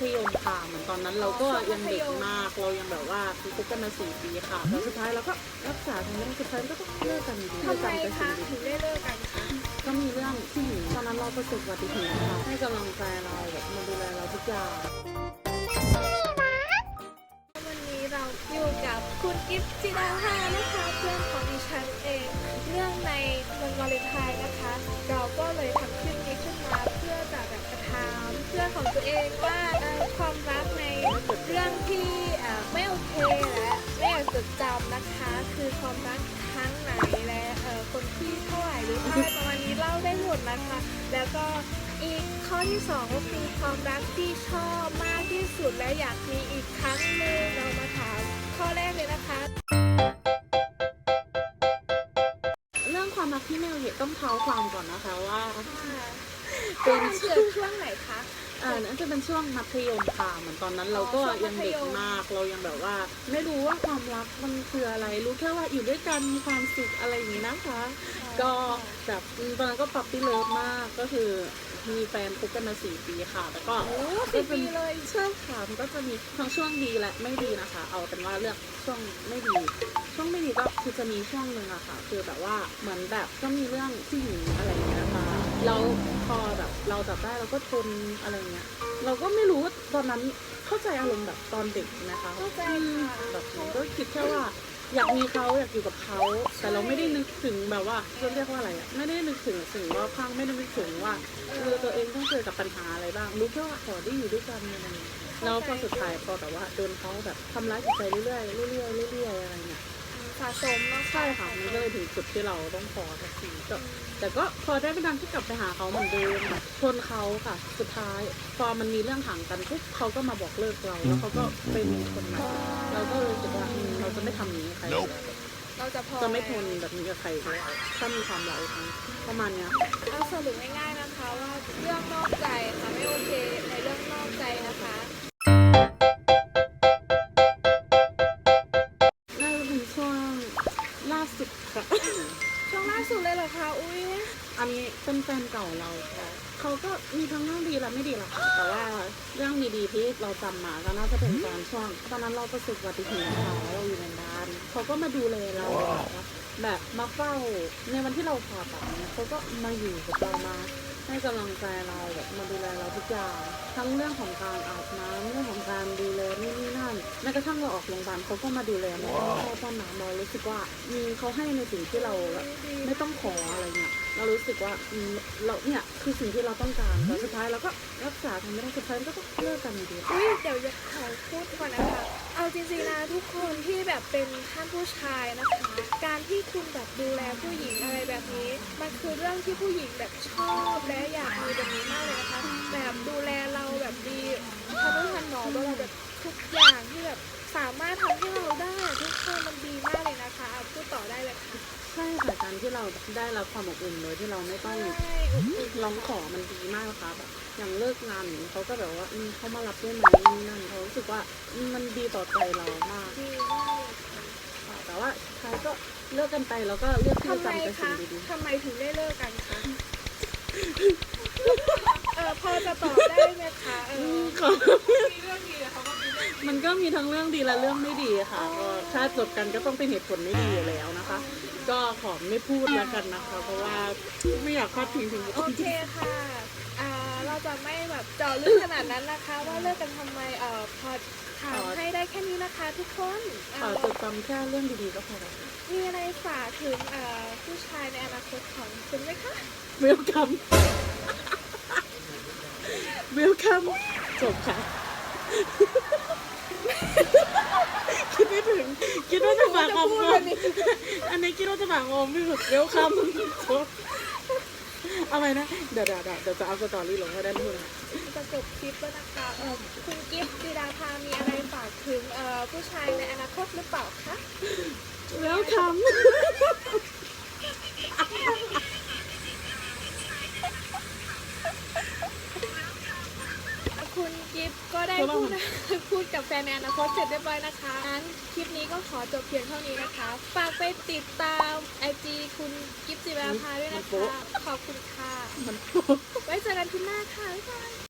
ธยมค่ะเหมือนตอนนั้นเราก็ยังเด็กมากเรายังแบบว่าคบกันมาสี่ปีค่ะแต่สุดท้ายเราก็รักษาทางเรื่องสุดท้ายก็ต้องเลิกกันดีทำไมเลิกคะกันถึงได้เลิกกันคะก็มีเรื่องที่หญิงตอนนั้นเราประสบอุบัติเหตุค่ะให้กำลังใจเราแบบมาดูแลเราทุกอย่างวันนี้เราอยู่กับคุณกิฟต์จิดาภานะคะเพื่อนของดิฉันเองเรื่องในวันวาเลนไทน์นะคะ เราก็เลยทำคลิปนี้ขึ้นมาเพื่อจะแบบมาถามเพื่อนของตัวเองว่า ความรักในเรื่องที่ไม่โอเคและไม่อยากจดจำนะคะ คือความรักครั้งไหนและคนที่เท่าไหร่หรืออะไรประมาณนี้เล่าได้หมดนะคะ แล้วก็อีกข้อที่สองก็คือความรักที่ชอบมากที่สุดและอยากมีอีกครั้งหนึ่งเรามาถามข้อแรกเลยนะคะ เรื่องความรักที่ไม่ละเอียดต้องเท้าความก่อนนะคะว่า เป็นช่วงไหนคะอ่านั่นจะเป็นช่วงมัธยมค่ะเหมือนตอนนั้นเราก็ยังเด็กมากเรายังแบบว่า ไม่รู้ว่าความรักมันคืออะไรรู้แค่ว่าอยู่ด้วยกันมีความสุขอะไรอย่างนี้นะคะ ก็แบบตอนนั้นก็ปับปี้เลิฟมากก็คือมีแฟนคบกันมาสี่ปีค่ะแล้วก็สี่ปีเลยใช่ค่ะมันก็จะมีทั้งช่วงดีและไม่ดีนะคะ เอาเป็นว่าเลือกช่วงไม่ดี ช่วงไม่ดีก็คือจะมีช่วงหนึ่งอะค่ะ คือแบบว่าเหมือนแบบก็มีเรื่องผู้หญิงอะไรอย่างเงี้ยนะคะ แล้วพอแบบเราจับได้เราก็ทนอะไรเงี้ยเราก็ไม่รู้ว่าตอนนั้นเข้าใจอารมณ์แบบตอนเด็กนะคะเข้าใจค่ะแบบก็คิดแค่ว่า อยากมีเขาอยากอยู่กับเขาแต่เราไม่ได้นึกถึงแบบว่าจะเรียกว่าอะไรอะไม่ได้นึกถึงสิ่งรอบข้างไม่ได้นึกถึงว่าเออตัวเองต้องเจอกับปัญหาอะไรบ้างรู้แค่ว่าขอได้อยู่ด้วยกันอะไรเงี้ยแล้วพอสุดท้ายพอแต่ว่าโดนเขาแบบทำร้ายจิตใจเรื่อยๆเรื่อยๆเรื่อยๆอะไรเงี้ย สะสมเนาะใช่ค่ะมันก็เลยถึงจุดที่เราต้องพอสักทีก็แต่ก็พอได้ไปนานที่กลับไปหาเขาเหมือนเดิมแบบทนเขาค่ะ สุดท้ายพอมันมีเรื่องห่างกันปุ๊บเขาก็มาบอกเลิกเราแล้วเขาก็ไปมีคนใหม่เราก็เลยรู้สึกว่าอืมเราจะไม่ทำอย่างนี้กับใครอีกแล้วเราจะพอจะไม่ทนแบบนี้กับใครอีกแล้วถ้ามีความรักอีกครั้งประมาณเนี้ย เอาสรุปง่ายๆนะคะว่าเรื่องนอกใจค่ะไม่โอเคในเรื่องนอกใจนะคะ เป็นแฟนเก่าเราเขาก็มีทั้งเรื่องดีและไม่ดีแหละค่ะแต่ว่าเรื่องดีๆที่เราจำมาก็น่าจะเป็นการช่วงตอนนั้นเราประสบอุบัติเหตุค่ะเราอยู่ในบ้านเขาก็มาดูแลเราแบบมาเฝ้าในวันที่เราผ่าตัดเนี่ยเขาก็มาอยู่กับเรามา ให้กำลังใจเราแบบมาดูแลเราทุกอย่าง ทั้งเรื่องของการอาบน้ำเรื่องของการดูแลนี่นี่นั่นแม้กระทั่งเราออกโรงพยาบาลเขาก็มาดูแลมาป้อนข้าวป้อนน้ำเรารู้สึกว่ามีเขาให้ในสิ่งที่เราแบบไม่ต้องขออะไรเงี้ยเรารู้สึกว่าอืมเราเนี่ยคือสิ่งที่เราต้องการแต่สุดท้ายเราก็รักษาทางไม่ได้สุดท้ายก็ต้องเลิกกันอยู่ดีอุ้ยเดี๋ยวจะขอพูดก่อนนะคะ เอาจริงๆนะทุกคนที่แบบเป็นท่านผู้ชายนะคะ การที่คุณแบบดูแลผู้หญิงอะไรแบบนี้มัน คือเรื่องที่ผู้หญิงแบบชอบและอยากมีแบบนี้มากเลยนะคะแบบดูแลเราแบบดีทำให้ทันหนอมเราแบบทุกอย่างที่แบบสามารถทำให้เราได้ทุกคนมันดีมากเลยนะคะเอาพูดต่อได้เลยค่ะใช่ค่ะการที่เราได้รับความอบอุ่นโดยที่เราไม่ต้องใช่อบอุ่นร้องขอมันดีมากนะคะแบบอย่างเลิกงานอย่างนี้เขาก็แบบว่าอืมเขามารับได้ไหมนี่นั่นเขารู้สึกว่าอืมมันดีต่อใจเรามากดีมากเลยค่ะค่ะแต่ว่าสุดท้ายก็ เลิกกันไปแล้วก็เลือกที่ทำจะไมจำแต่สิ่คะงดีทำไมถึงได้เลิกกันคะ เออพอจะตอบได้ไหมคะเอๆอือมค่ะมีเรื่องดีแต่เขาก็มีเรื่องมันก็มีทั้งเรื่องดีและเรื่องไม่ดีค่ะอ๋อก็ถ้าจบกันก็ต้องเป็นเหตุผลไม่ดีอยู่แล้วนะคะ ก็ขอไม่พูดแล้วกันนะคะ เพราะว่าไม่อยากพลาดพิงถึงบุคโอคลเคที่ค่ะอ่าเรา จะไม่แบบเจาะลึกขนาดนั้นนะคะ ว่าเลิกกันทำไมเอ่อพอถามให้ได้แค่นี้นะคะทุกคนขเอ่ออจดจำแค่เรื่องดีๆก็พอแล้วมีอะไรฝากถึงเอ่อผู้ชายในอนาคตของคุณไหมคะ เวลคัมเวลคัมจบค่ะ คิดไม่ถึง คิดว่าจะฝากออมก่อนอันนี้คิดว่าจะฝากออมไม่ถูกเวลคัมจบ เอาไปนะเดี๋ยวเดี๋ยวเดี๋ยวเดี๋ยวจะเอาสตอรี่ลงให้ได้ทุกนะจะจบคลิปแล้วนะคะเอ่อคุณกิฟต์จีดาภามีอะไรฝากถึงเอ่อผู้ชายในอนาคตหรือเปล่าคะเวลคัมคุณกิฟต์ก็ได้พูด พูดกับแฟนในอนาคตเสร็จเรียบร้อยนะคะงั้นคลิปนี้ ก็ขอจบเพียงเท่านี้นะคะ ฝากไปติดตามไอจีคุณกิฟต์จิราภาด้วยนะคะ ขอบคุณค่ะมันไว้เจอกันที่หน้าค่ะบ๊ายบาย